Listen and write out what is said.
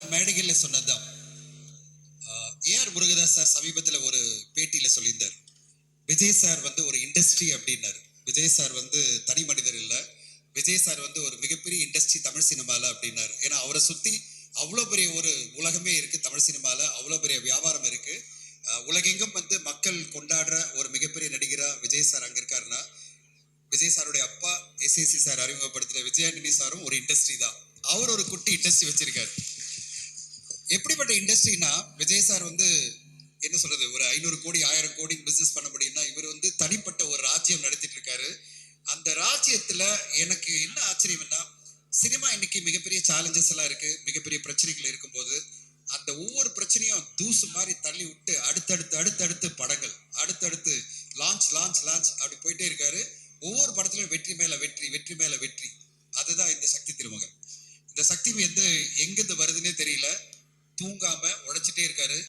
மேடைகளில் சொன்னதுதான். AR Murugadoss sir சமீபத்தில் ஒரு பேட்டியில் சொல்லியிருந்தார். விஜய் சார் வந்து ஒரு இண்டஸ்ட்ரி அப்படின்னாரு. விஜய் சார் வந்து தனி மனிதர் இல்லை. விஜய் சார் வந்து ஒரு மிகப்பெரிய இண்டஸ்ட்ரி தமிழ் சினிமாவில் அப்படின்னாரு. ஏன்னா அவரை சுற்றி அவ்வளோ பெரிய ஒரு உலகமே இருக்குது தமிழ் சினிமாவில் அவ்வளோ பெரிய வியாபாரம் இருக்குது உலகெங்கும் வந்து மக்கள் கொண்டாடுற ஒரு மிகப்பெரிய நடிகராக விஜய் சார் அங்கே இருக்காருன்னா விஜய் சாருடைய அப்பா எஸ்எஸ்சி சார் அறிமுகப்படுத்தின விஜயாண்டினி சாரும் ஒரு இண்டஸ்ட்ரி தான். அவர் ஒரு குட்டி இண்டஸ்ட்ரி வச்சிருக்காரு. எப்படிப்பட்ட இண்டஸ்ட்ரினா விஜய் சார் வந்து என்ன சொல்றது ஒரு ஐநூறு கோடி ஆயிரம் கோடி பிசினஸ் பண்ண முடியும்னா இவர் வந்து தனிப்பட்ட ஒரு ராஜ்யம் நடத்திட்டு இருக்காரு அந்த ராஜ்யத்துல எனக்கு என்ன ஆச்சரியம்னா சினிமா இன்னைக்கு மிகப்பெரிய சேலஞ்சஸ் எல்லாம் இருக்கு மிகப்பெரிய பிரச்சனைகள் இருக்கும்போது அந்த ஒவ்வொரு பிரச்சனையும் தூசு மாதிரி தள்ளி விட்டு அடுத்தடுத்து அடுத்தடுத்து படங்கள் அடுத்தடுத்து லான்ச் லான்ச் லான்ச் அப்படி போயிட்டே இருக்காரு. ஒவ்வொரு படத்துலையும் வெற்றி மேல வெற்றி வெற்றி மேல வெற்றி. அதுதான் இந்த சக்தி திருமகன் இந்த சக்தி வந்து எங்கிருந்து வருதுன்னே தெரியல. தூங்காம உழைச்சிட்டே இருக்காரு.